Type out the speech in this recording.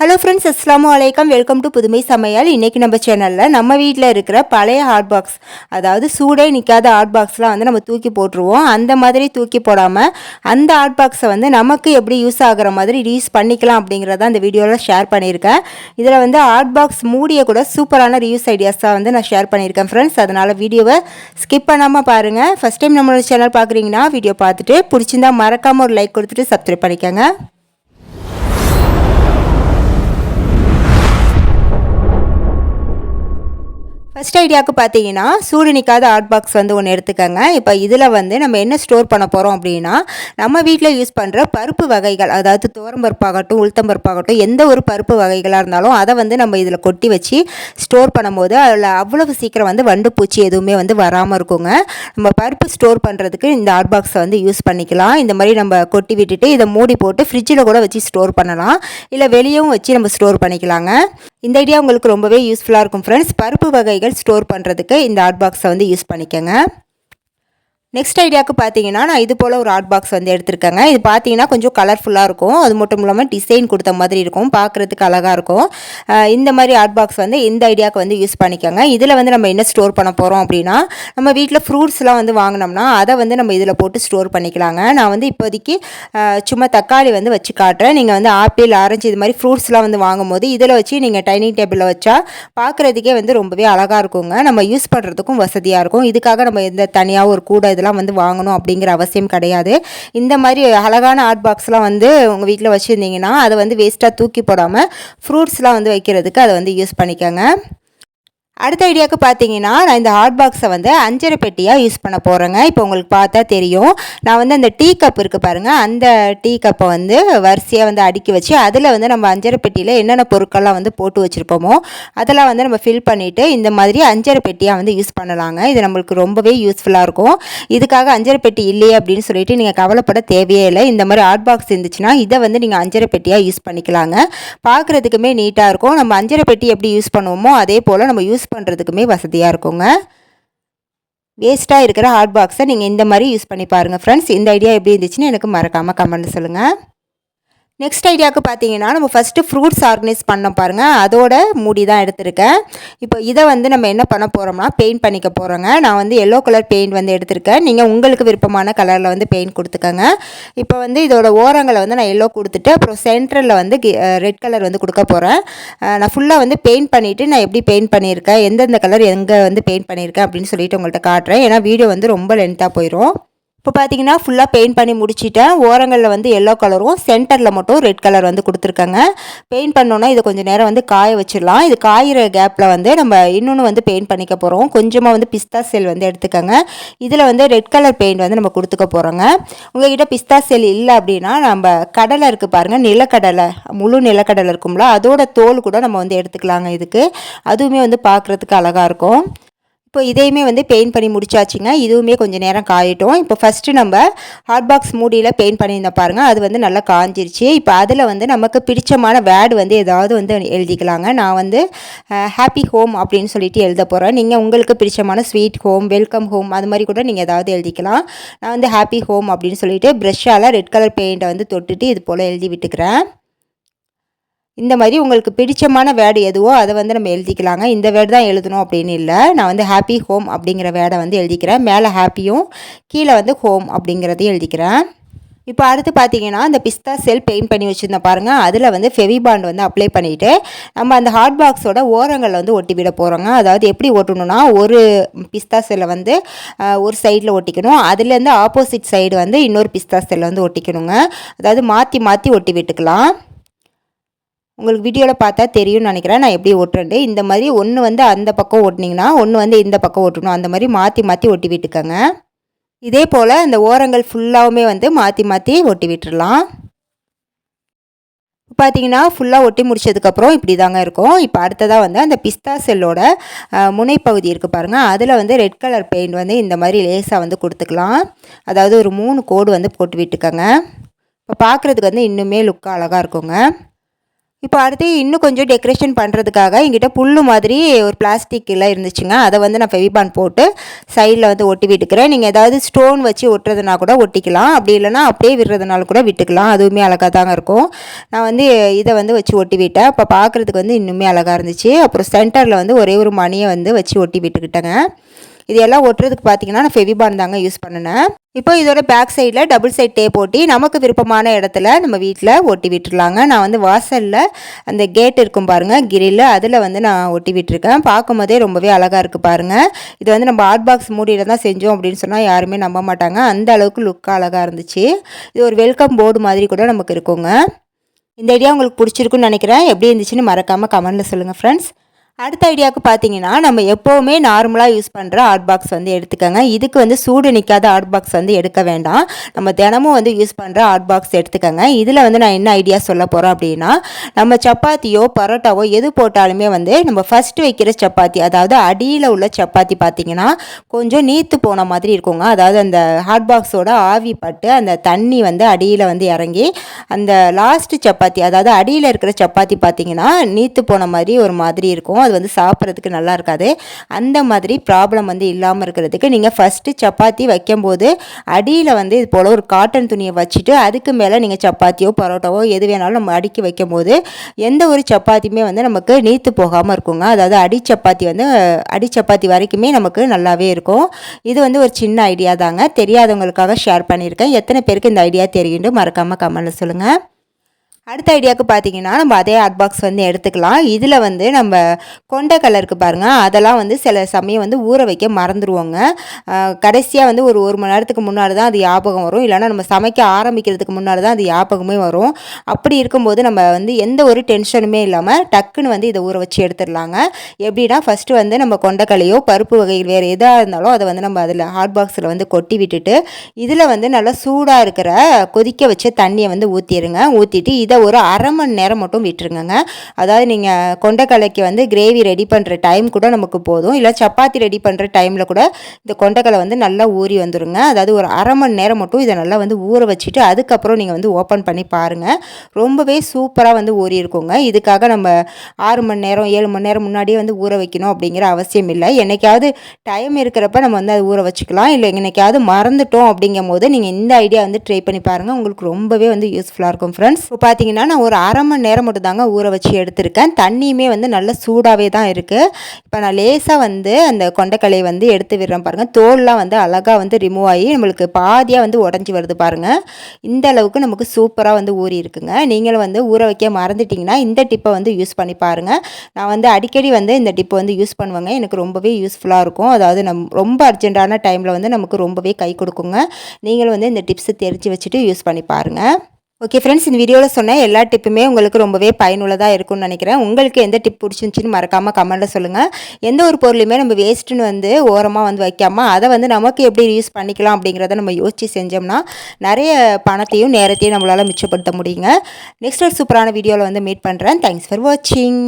Hello friends அஸ்லாம் வலைக்கம் welcome to புதுமை சமையல் இன்றைக்கி நம்ம சேனலில் நம்ம வீட்டில் இருக்கிற பழைய ஹாட் பாக்ஸ் அதாவது சூடே நிற்காத ஹாட் பாக்ஸ்லாம் வந்து நம்ம தூக்கி போட்டுருவோம். அந்த மாதிரி தூக்கி போடாமல் அந்த ஹாட் பாக்ஸை வந்து நமக்கு எப்படி யூஸ் ஆகிற மாதிரி ரீஸ் பண்ணிக்கலாம் அப்படிங்கிறத அந்த வீடியோவில் ஷேர் பண்ணியிருக்கேன். இதில் வந்து ஹாட் பாக்ஸ் மூடிய கூட சூப்பரான ரீயூஸ் ஐடியாஸாக வந்து நான் ஷேர் பண்ணியிருக்கேன் ஃப்ரெண்ட்ஸ் அதனால் வீடியோவை ஸ்கிப் பண்ணாமல் பாருங்கள் ஃபஸ்ட் டைம் நம்மளோட சேனல் பார்க்குறீங்கன்னா வீடியோ பார்த்துட்டு பிடிச்சிருந்தா மறக்காமல் ஒரு லைக் கொடுத்துட்டு சப்ஸ்கிரைப் பண்ணிக்கோங்க. ஃபஸ்ட் ஐடியாவுக்கு பார்த்தீங்கன்னா சூடு நிற்காத ஆர்ட் பாக்ஸ் வந்து ஒன்று எடுத்துக்கோங்க. இப்போ இதில் வந்து நம்ம என்ன ஸ்டோர் பண்ண போகிறோம் அப்படின்னா நம்ம வீட்டில் யூஸ் பண்ணுற பருப்பு வகைகள் அதாவது துவரம்பருப்பாகட்டும் உளுத்தம்பருப்பாகட்டும் எந்த ஒரு பருப்பு வகைகளாக இருந்தாலும் அதை வந்து நம்ம இதில் கொட்டி வச்சு ஸ்டோர் பண்ணும்போது அதில் அவ்வளவு சீக்கிரம் வந்து வண்டு பூச்சி எதுவுமே வந்து வராமல் இருக்குங்க. நம்ம பருப்பு ஸ்டோர் பண்ணுறதுக்கு இந்த ஹாட் பாக்ஸை வந்து யூஸ் பண்ணிக்கலாம். இந்த மாதிரி நம்ம கொட்டி விட்டுட்டு இதை மூடி போட்டு ஃப்ரிட்ஜில் கூட வச்சு ஸ்டோர் பண்ணலாம். இல்லை வெளியவும் வச்சு நம்ம ஸ்டோர் பண்ணிக்கலாங்க. இந்த ஐடியா உங்களுக்கு ரொம்பவே யூஸ்ஃபுல்லாக இருக்கும் ஃப்ரெண்ட்ஸ் பருப்பு வகைகள் ஸ்டோர் பண்ணுறதுக்கு இந்த ஹாட் பாக்ஸை வந்து யூஸ் பண்ணிக்கோங்க. நெக்ஸ்ட் ஐடியாவுக்கு பார்த்தீங்கன்னா நான் இது போல் ஒரு ஆர்ட் பாக்ஸ் வந்து எடுத்திருக்கேங்க. இது பார்த்தீங்கன்னா கொஞ்சம் கலர்ஃபுல்லாக இருக்கும். அது மட்டும் இல்லாமல் டிசைன் கொடுத்த மாதிரி இருக்கும். பார்க்குறதுக்கு அழகாக இருக்கும். இந்த மாதிரி ஆர்ட் பாக்ஸ் வந்து இந்த ஐடியாவுக்கு வந்து யூஸ் பண்ணிக்கோங்க. இதில் வந்து நம்ம என்ன ஸ்டோர் பண்ண போகிறோம் அப்படின்னா நம்ம வீட்டில் ஃப்ரூட்ஸ்லாம் வந்து வாங்கினோம்னா அதை வந்து நம்ம இதில் போட்டு ஸ்டோர் பண்ணிக்கலாங்க. நான் வந்து இப்போதைக்கு சும்மா தக்காளி வந்து வச்சு காட்டுறேன். நீங்கள் வந்து ஆப்பிள் ஆரஞ்சு இது மாதிரி ஃப்ரூட்ஸ்லாம் வந்து வாங்கும் போது இதில் வச்சு நீங்கள் டைனிங் டேபிளில் வச்சா பார்க்குறதுக்கே வந்து ரொம்பவே அழகாக இருக்குங்க. நம்ம யூஸ் பண்ணுறதுக்கும் வசதியாக இருக்கும். இதுக்காக நம்ம எந்த தனியாக ஒரு கூட இதெல்லாம் வந்து வாங்கணும் அப்படிங்கிற அவசியம் கிடையாது. இந்த மாதிரி அழகான ஆர்ட் பாக்ஸ்லாம் வந்து உங்கள் வீட்டில் வச்சுருந்தீங்கன்னா அதை வந்து வேஸ்ட்டாக தூக்கி போடாமல் ஃப்ரூட்ஸ்லாம் வந்து வைக்கிறதுக்கு அதை வந்து யூஸ் பண்ணிக்கோங்க. அடுத்த ஐடியாவுக்கு பார்த்தீங்கன்னா நான் இந்த ஹாட் பாக்ஸை வந்து அஞ்சரை பெட்டியாக யூஸ் பண்ண போகிறேங்க இப்போ உங்களுக்கு பார்த்தா தெரியும். நான் வந்து அந்த டீ கப் இருக்குது பாருங்கள் அந்த டீ கப்பை வந்து வரிசையாக வந்து அடுக்கி வச்சு அதில் வந்து நம்ம அஞ்சரை பெட்டியில் என்னென்ன பொருட்கள்லாம் வந்து போட்டு வச்சுருப்போமோ அதெல்லாம் வந்து நம்ம ஃபில் பண்ணிவிட்டு இந்த மாதிரி அஞ்சரை பெட்டியாக வந்து யூஸ் பண்ணலாங்க. இது நம்மளுக்கு ரொம்பவே யூஸ்ஃபுல்லாக இருக்கும். இதுக்காக அஞ்சரை பெட்டி இல்லையே அப்படின்னு சொல்லிட்டு நீங்கள் கவலைப்பட தேவையே இல்லை. இந்த மாதிரி ஹாட் பாக்ஸ் இருந்துச்சுன்னா இதை வந்து நீங்கள் அஞ்சரை பெட்டியாக யூஸ் பண்ணிக்கலாங்க. பார்க்குறதுக்குமே நீட்டாக இருக்கும். நம்ம அஞ்சரை பெட்டி எப்படி யூஸ் பண்ணுவோமோ அதே போல் நம்ம யூஸ் பண்ணுறதுக்குமே வசதியாக இருக்குங்க. வேஸ்ட்டாக இருக்கிற ஹாட் பாக்ஸை நீங்கள் இந்த மாதிரி யூஸ் பண்ணி பாருங்கள் ஃப்ரெண்ட்ஸ் இந்த ஐடியா எப்படி இருந்துச்சுன்னு எனக்கு மறக்காமல் கமெண்ட் சொல்லுங்கள் நெக்ஸ்ட் ஐடியாவுக்கு பார்த்தீங்கன்னா நம்ம ஃபஸ்ட்டு ஃப்ரூட்ஸ் ஆர்கனைஸ் பண்ண பாருங்கள் அதோட மூடி தான் எடுத்திருக்கேன். இப்போ இதை வந்து நம்ம என்ன பண்ண போகிறோம்னா பெயிண்ட் பண்ணிக்க போகிறோங்க நான் வந்து எல்லோ கலர் பெயிண்ட் வந்து எடுத்திருக்கேன். நீங்கள் உங்களுக்கு விருப்பமான கலரில் வந்து பெயிண்ட் கொடுத்துக்கோங்க. இப்போ வந்து இதோட ஓரங்களை வந்து நான் எல்லோ கொடுத்துட்டு அப்புறம் சென்டரில் வந்து ரெட் கலர் வந்து கொடுக்க போகிறேன் நான் ஃபுல்லாக வந்து பெயிண்ட் பண்ணிவிட்டு நான் எப்படி பெயிண்ட் பண்ணியிருக்கேன் எந்தெந்த கலர் எங்கே வந்து பெயிண்ட் பண்ணியிருக்கேன் அப்படின்னு சொல்லிட்டு உங்கள்கிட்ட காட்டுறேன். ஏன்னா வீடியோ வந்து ரொம்ப லென்த்தாக போயிடும் இப்போ பார்த்தீங்கன்னா ஃபுல்லாக பெயிண்ட் பண்ணி முடிச்சிட்டேன். ஓரங்களில் வந்து எல்லோ கலரும் சென்டரில் மட்டும் ரெட் கலர் வந்து கொடுத்துருக்காங்க. பெயிண்ட் பண்ணோன்னா இதை கொஞ்சம் நேரம் வந்து காய வச்சிடலாம். இது காயிற கேப்பில் வந்து நம்ம இன்னொன்று வந்து பெயிண்ட் பண்ணிக்க போகிறோம் கொஞ்சமாக வந்து பிஸ்தா செல் வந்து எடுத்துக்கோங்க. இதில் வந்து ரெட் கலர் பெயிண்ட் வந்து நம்ம கொடுத்துக்க போகிறோங்க உங்கள்கிட்ட பிஸ்தா செல் இல்லை அப்படின்னா நம்ம கடலை இருக்குது பாருங்கள் நிலக்கடலை முழு நிலக்கடலை இருக்கும்ல அதோட தோல் கூட நம்ம வந்து எடுத்துக்கலாங்க இதுக்கு. அதுவுமே வந்து பார்க்குறதுக்கு அழகாக இருக்கும். இப்போ இதையுமே வந்து பெயிண்ட் பண்ணி முடிச்சாச்சுங்க. இதுவுமே கொஞ்சம் நேரம் காயட்டும். இப்போ ஃபஸ்ட்டு நம்ம ஹாட் பாக்ஸ் மூடியில் பெயிண்ட் பண்ணியிருந்தோம் பாருங்கள் அது வந்து நல்லா காஞ்சிருச்சு. இப்போ அதில் வந்து நமக்கு பிடிச்சமான வேர்டு வந்து ஏதாவது வந்து எழுதிக்கலாங்க. நான் வந்து ஹாப்பி ஹோம் அப்படின்னு சொல்லிட்டு எழுத போகிறேன் நீங்கள் உங்களுக்கு பிடிச்சமான ஸ்வீட் ஹோம் வெல்கம் ஹோம் அது மாதிரி கூட நீங்கள் ஏதாவது எழுதிக்கலாம். நான் வந்து ஹாப்பி ஹோம் அப்படின்னு சொல்லிட்டு ப்ரெஷ்ஷால் ரெட் கலர் பெயிண்ட்டை வந்து தொட்டுட்டு இது போல் எழுதி விட்டுக்கிறேன். இந்த மாதிரி உங்களுக்கு பிடிச்சமான வேர்டு எதுவோ அதை வந்து நம்ம எழுதிக்கலாங்க. இந்த வேர்டு தான் எழுதணும் அப்படின்னு இல்லை. நான் வந்து ஹாப்பி ஹோம் அப்படிங்கிற வேர்டை வந்து எழுதிக்கிறேன். மேலே ஹாப்பியும் கீழே வந்து ஹோம் அப்படிங்கிறதையும் எழுதிக்கிறேன். இப்போ அடுத்து பார்த்தீங்கன்னா அந்த பிஸ்தா செல் பெயிண்ட் பண்ணி வச்சுருந்தேன் பாருங்கள் அதில் வந்து ஃபெவிபாண்ட் வந்து அப்ளை பண்ணிவிட்டு நம்ம அந்த ஹாட் பாக்ஸோட ஓரங்களில் வந்து ஒட்டி விட போகிறோங்க அதாவது எப்படி ஒட்டணும்னா ஒரு பிஸ்தா செல்லை வந்து ஒரு சைடில் ஒட்டிக்கணும். அதுலேருந்து ஆப்போசிட் சைடு வந்து இன்னொரு பிஸ்தா செல்லை வந்து ஒட்டிக்கணுங்க. அதாவது மாற்றி மாற்றி ஒட்டி விட்டுக்கலாம். உங்களுக்கு வீடியோவில் பார்த்தா தெரியும்னு நினைக்கிறேன். நான் எப்படி ஒட்டுறேன் இந்த மாதிரி ஒன்று வந்து அந்த பக்கம் ஓட்டினீங்கன்னா ஒன்று வந்து இந்த பக்கம் ஓட்டணும். அந்த மாதிரி மாற்றி மாற்றி ஒட்டி விட்டுக்கோங்க. இதே போல் அந்த ஓரங்கள் ஃபுல்லாகவுமே வந்து மாற்றி மாற்றி ஒட்டி விட்டுடலாம் பார்த்தீங்கன்னா ஃபுல்லாக ஒட்டி முடிச்சதுக்கப்புறம் இப்படி தாங்க இருக்கும். இப்போ அடுத்ததாக வந்து அந்த பிஸ்தா செல்லோட முனைப்பகுதி இருக்குது பாருங்கள் அதில் வந்து ரெட் கலர் பெயிண்ட் வந்து இந்த மாதிரி லேஸாக வந்து கொடுத்துக்கலாம். அதாவது ஒரு மூணு கோடு வந்து போட்டு விட்டுக்கோங்க. இப்போ பார்க்குறதுக்கு வந்து இன்னுமே லுக்காக அழகாக இருக்குங்க. இப்போ அடுத்து இன்னும் கொஞ்சம் டெக்கரேஷன் பண்ணுறதுக்காக எங்கிட்ட புல் மாதிரி ஒரு பிளாஸ்டிக்கில் இருந்துச்சுங்க. அதை வந்து நான் ஃபெவிபான் போட்டு சைடில் வந்து ஒட்டி விட்டுக்கிறேன். நீங்கள் ஏதாவது ஸ்டோன் வச்சு ஒட்டுறதுனா கூட ஒட்டிக்கலாம். அப்படி இல்லைனா அப்படியே விடுறதுனால கூட விட்டுக்கலாம். அதுவுமே அழகாக தாங்க இருக்கும். நான் வந்து இதை வந்து வச்சு ஒட்டி விட்டேன். அப்போ பார்க்குறதுக்கு வந்து இன்னுமே அழகாக இருந்துச்சு. அப்புறம் சென்டரில் வந்து ஒரே ஒரு மணியை வந்து வச்சு ஒட்டி விட்டுக்கிட்டேங்க. இது எல்லாம் ஒட்டுறதுக்கு பார்த்தீங்கன்னா நான் ஃபெவிபான் தாங்க யூஸ் பண்ணினேன். இப்போ இதோட பேக் சைடில் டபுள் சைட் டேப் ஓட்டி நமக்கு விருப்பமான இடத்துல நம்ம வீட்டில் ஒட்டி விட்டுருலாங்க நான் வந்து வாசலில் அந்த கேட் இருக்கும் பாருங்கள் கிரில் அதில் வந்து நான் ஒட்டி விட்டுருக்கேன். பார்க்கும் போதே ரொம்பவே அழகாக இருக்குது பாருங்கள் இது வந்து நம்ம ஹாட் பாக்ஸ் மூடியில் தான் செஞ்சோம் அப்படின்னு சொன்னால் யாருமே நம்ப மாட்டாங்க. அந்த அளவுக்கு லுக்காக அழகாக இருந்துச்சு. இது ஒரு வெல்கம் போர்டு மாதிரி கூட நமக்கு இருக்குங்க. இந்த ஐடியா உங்களுக்கு பிடிச்சிருக்குன்னு நினைக்கிறேன். எப்படி இருந்துச்சுன்னு மறக்காமல் கமெண்டில் சொல்லுங்கள் ஃப்ரெண்ட்ஸ் அடுத்த ஐடியாவுக்கு பார்த்தீங்கன்னா நம்ம எப்போவுமே நார்மலாக யூஸ் பண்ணுற ஹாட் பாக்ஸ் வந்து எடுத்துக்கோங்க. இதுக்கு வந்து சூடு நிற்காத ஹாட் பாக்ஸ் வந்து எடுக்க வேண்டாம். நம்ம தினமும் வந்து யூஸ் பண்ணுற ஹாட் பாக்ஸ் எடுத்துக்கோங்க. இதில் வந்து நான் என்ன ஐடியா சொல்ல போகிறோம் அப்படின்னா நம்ம சப்பாத்தியோ பரோட்டாவோ எது போட்டாலுமே வந்து நம்ம ஃபஸ்ட்டு வைக்கிற சப்பாத்தி அதாவது அடியில் உள்ள சப்பாத்தி பார்த்தீங்கன்னா கொஞ்சம் நீத்து போன மாதிரி இருக்குங்க. அதாவது அந்த ஹாட் பாக்ஸோட ஆவி பட்டு அந்த தண்ணி வந்து அடியில் வந்து இறங்கி அந்த லாஸ்ட்டு சப்பாத்தி அதாவது அடியில் இருக்கிற சப்பாத்தி பார்த்தீங்கன்னா நீத்து போன மாதிரி ஒரு மாதிரி இருக்கும். அது வந்து சாப்பிட்றதுக்கு நல்லா இருக்காது. அந்த மாதிரி ப்ராப்ளம் வந்து இல்லாமல் இருக்கிறதுக்கு நீங்கள் ஃபஸ்ட்டு சப்பாத்தி வைக்கும்போது அடியில் வந்து இது போல் ஒரு காட்டன் துணியை வச்சுட்டு அதுக்கு மேலே நீங்கள் சப்பாத்தியோ பரோட்டாவோ எது வேணாலும் நம்ம அடுக்கி வைக்கும்போது எந்த ஒரு சப்பாத்தியுமே வந்து நமக்கு நீத்து போகாமல் இருக்குங்க. அதாவது அடி சப்பாத்தி வந்து அடி சப்பாத்தி வரைக்குமே நமக்கு நல்லாவே இருக்கும். இது வந்து ஒரு சின்ன ஐடியா தாங்க. தெரியாதவங்களுக்காக ஷேர் பண்ணியிருக்கேன். எத்தனை பேருக்கு இந்த ஐடியா தெரியும் மறக்காமல் கமெண்ட்டில் சொல்லுங்கள் அடுத்த ஐடியாவுக்கு பார்த்தீங்கன்னா நம்ம அதே ஹாட் பாக்ஸ் வந்து எடுத்துக்கலாம். இதில் வந்து நம்ம கொண்ட கலருக்கு பாருங்கள் அதெல்லாம் வந்து சில சமயம் வந்து ஊற வைக்க மறந்துடுவோங்க கடைசியாக வந்து ஒரு ஒரு மணி நேரத்துக்கு முன்னாடி தான் அது ஞாபகம் வரும். இல்லைனா நம்ம சமைக்க ஆரம்பிக்கிறதுக்கு முன்னாடி தான் அது ஞாபகமே வரும். அப்படி இருக்கும்போது நம்ம வந்து எந்த ஒரு டென்ஷனுமே இல்லாமல் டக்குன்னு வந்து இதை ஊற வச்சு எடுத்துடலாங்க. எப்படின்னா ஃபஸ்ட்டு வந்து நம்ம கொண்டக்கலையோ பருப்பு வகைகள் வேறு எதாக இருந்தாலும் அதை வந்து நம்ம அதில் ஹாட் பாக்ஸில் வந்து கொட்டி விட்டுட்டு இதில் வந்து நல்லா சூடாக இருக்கிற கொதிக்க வச்ச தண்ணியை வந்து ஊற்றிடுங்க ஊற்றிட்டு இதை ஒரு அரை மணி நேரம் மட்டும் விட்டுருங்கங்க. அதாவது நீங்கள் கொண்டைக்கலைக்கு வந்து கிரேவி ரெடி பண்ணுற டைம் கூட நமக்கு போதும். இல்லை சப்பாத்தி ரெடி பண்ணுற டைமில் கூட இந்த கொண்டைக்கலை வந்து நல்லா ஊறி வந்துடுங்க அதாவது ஒரு அரை மணி நேரம் மட்டும் இதை நல்லா வந்து ஊற வச்சுட்டு அதுக்கப்புறம் நீங்கள் வந்து ஓப்பன் பண்ணி பாருங்கள் ரொம்பவே சூப்பராக வந்து ஊறி இருக்குங்க. இதுக்காக நம்ம ஆறு மணி நேரம் ஏழு மணி நேரம் முன்னாடியே வந்து ஊற வைக்கணும் அப்படிங்கிற அவசியம் இல்லை. என்னைக்காவது டைம் இருக்கிறப்ப நம்ம வந்து அதை ஊற வச்சுக்கலாம். இல்லை என்னைக்காவது மறந்துட்டோம் அப்படிங்கும் போது நீங்கள் இந்த ஐடியா வந்து ட்ரை பண்ணி பாருங்கள் உங்களுக்கு ரொம்பவே வந்து யூஸ்ஃபுல்லாக இருக்கும் ஃப்ரெண்ட்ஸ் இப்போ பார்த்தீங்கன்னா பார்த்தீங்கன்னா நான் ஒரு அரை மணி நேரம் மட்டும் தாங்க ஊற வச்சு எடுத்திருக்கேன். தண்ணியுமே வந்து நல்ல சூடாகவே தான் இருக்குது இப்போ நான் லேசாக வந்து அந்த கொண்டைக்கலையை வந்து எடுத்து விடுறேன் பாருங்கள் தோல்லாம் வந்து அழகாக வந்து ரிமூவ் ஆகி நம்மளுக்கு பாதியாக வந்து உடஞ்சி வருது பாருங்கள் இந்த அளவுக்கு நமக்கு சூப்பராக வந்து ஊறி இருக்குங்க. நீங்களும் வந்து ஊற வைக்க மறந்துட்டிங்கன்னா இந்த டிப்பை வந்து யூஸ் பண்ணி பாருங்கள் நான் வந்து அடிக்கடி வந்து இந்த டிப்பை வந்து யூஸ் பண்ணுவேங்க. எனக்கு ரொம்பவே யூஸ்ஃபுல்லாக இருக்கும். அதாவது நம் ரொம்ப அர்ஜென்ட்டான டைமில் வந்து நமக்கு ரொம்பவே கை கொடுக்குங்க. நீங்களும் வந்து இந்த டிப்ஸை தெரிஞ்சு வச்சுட்டு யூஸ் பண்ணி பாருங்கள் ஓகே ஃப்ரெண்ட்ஸ் இந்த வீடியோவில் சொன்ன எல்லா டிப்புமே உங்களுக்கு ரொம்பவே பயனுள்ளதாக இருக்கும்னு நினைக்கிறேன். உங்களுக்கு எந்த டிப் பிடிச்சிருந்துச்சின்னு மறக்காமல் கமெண்ட்டில் சொல்லுங்கள் எந்த ஒரு பொருளையுமே நம்ம வேஸ்ட்டுன்னு வந்து ஓரமாக வந்து வைக்காமல் அதை வந்து நமக்கு எப்படி யூஸ் பண்ணிக்கலாம் அப்படிங்கிறத நம்ம யோசித்து செஞ்சோம்னா நிறைய பணத்தையும் நேரத்தையும் நம்மளால் மிச்சப்படுத்த முடியுங்க. நெக்ஸ்ட் ஒரு சூப்பரான வீடியோவில் வந்து மீட் பண்ணுறேன் தேங்க்ஸ் ஃபார் வாட்சிங்